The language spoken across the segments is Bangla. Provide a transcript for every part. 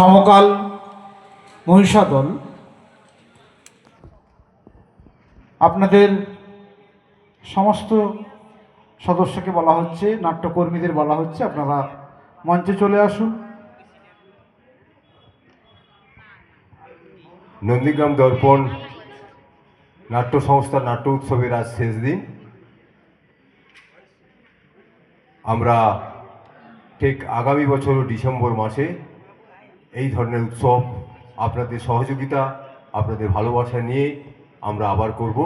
সমকাল মহিষাদল। আপনাদের সমস্ত সদস্যকে বলা হচ্ছে, নাট্যকর্মীদের বলা হচ্ছে, আপনারা মঞ্চে চলে আসুন। নন্দীগ্রাম দর্পণ নাট্য সংস্থার নাট্য উৎসবের আজ শেষ দিন। আমরা ঠিক আগামী বছর ডিসেম্বর মাসে এই ধরনের উৎসব আপনাদের সহযোগিতা, আপনাদের ভালোবাসা নিয়ে আমরা আবার করব।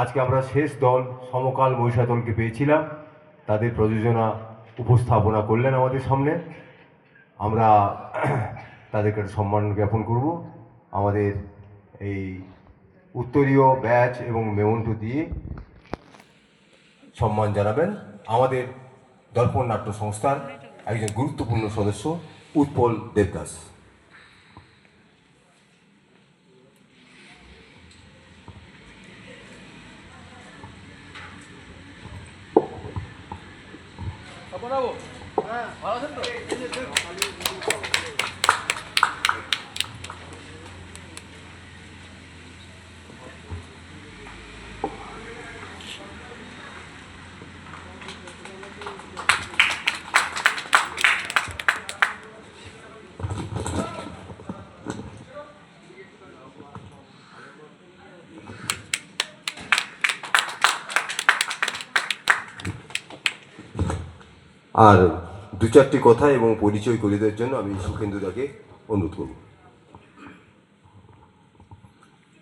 আজকে আমরা শেষ দল সমকাল মহিষা দলকে পেয়েছিলাম। তাদের প্রযোজনা উপস্থাপনা করলেন আমাদের সামনে। আমরা তাদেরকে সম্মান জ্ঞাপন করব। আমাদের এই উত্তরীয় ব্যাচ এবং মেমন্টো দিয়ে সম্মান জানাবেন। আমাদের দর্পণ নাট্য সংস্থার একজন গুরুত্বপূর্ণ সদস্য Utpol Devdas. bravo. আর দু চারটি কথা এবং পরিচয় করে দেওয়ার জন্য আমি সুখেন্দুদাকে অনুরোধ করব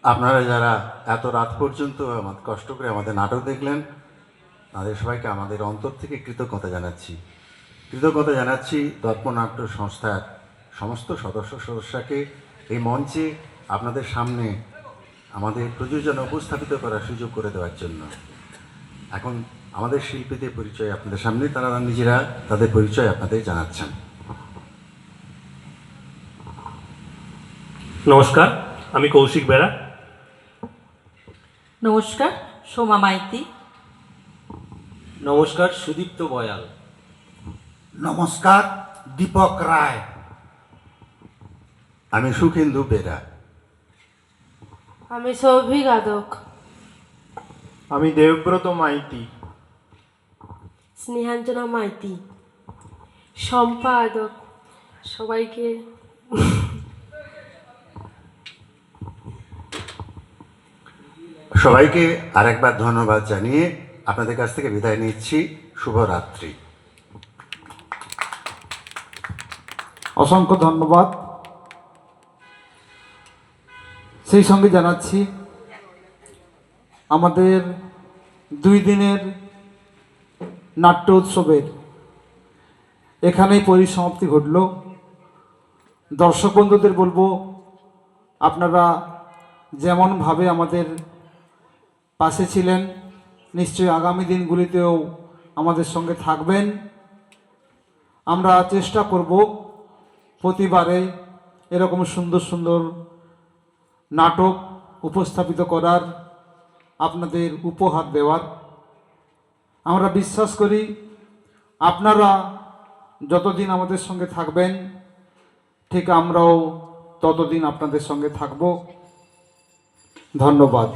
আপনারা যারা এত রাত পর্যন্ত আমাদের কষ্ট করে আমাদের নাটক দেখলেন, তাদের সবাইকে আমাদের অন্তর থেকে কৃতজ্ঞতা জানাচ্ছি। কৃতজ্ঞতা জানাচ্ছি দর্পনাট্য সংস্থার সমস্ত সদস্য সদস্যকে এই মঞ্চে আপনাদের সামনে আমাদের প্রযোজনা উপস্থাপিত করার সুযোগ করে দেওয়ার জন্য। এখন আমাদের শিল্পীদের পরিচয় আপনাদের সামনে তারা নিজেরা তাদের পরিচয় আপনাদের জানাচ্ছেন। নমস্কার আমি কৌশিক বেড়া নমস্কার সোমা মাইতি। নমস্কার সুদীপ্ত বয়াল। নমস্কার দীপক রায়। আমি সুখেন্দু বেরা। আমি সৌভিক যাদক আমি দেবব্রত মাইতি। স্নেহাঞ্জনা মাইতি শম্পা আদক সবাইকে সবাইকে আরেকবার ধন্যবাদ জানিয়ে আপনাদের কাছ থেকে বিদায় নিচ্ছি। শুভরাত্রি। অসংখ্য ধন্যবাদ। সেই সঙ্গে জানাচ্ছি আমাদের দুই দিনের নাট্য উৎসবের এখানেই পরিসমাপ্তি ঘটল। দর্শক বন্ধুদের বলব, আপনারা যেমনভাবে আমাদের পাশে ছিলেন, নিশ্চয়ই আগামী দিনগুলিতেও আমাদের সঙ্গে থাকবেন। আমরা চেষ্টা করব প্রতিবারে এরকম সুন্দর সুন্দর নাটক উপস্থাপিত করার, আপনাদের উপহার দেওয়ার। আমরা বিশ্বাস করি আপনারা যতদিন আমাদের সঙ্গে থাকবেন, ঠিক আমরাও ততদিন আপনাদের সঙ্গে থাকব। ধন্যবাদ।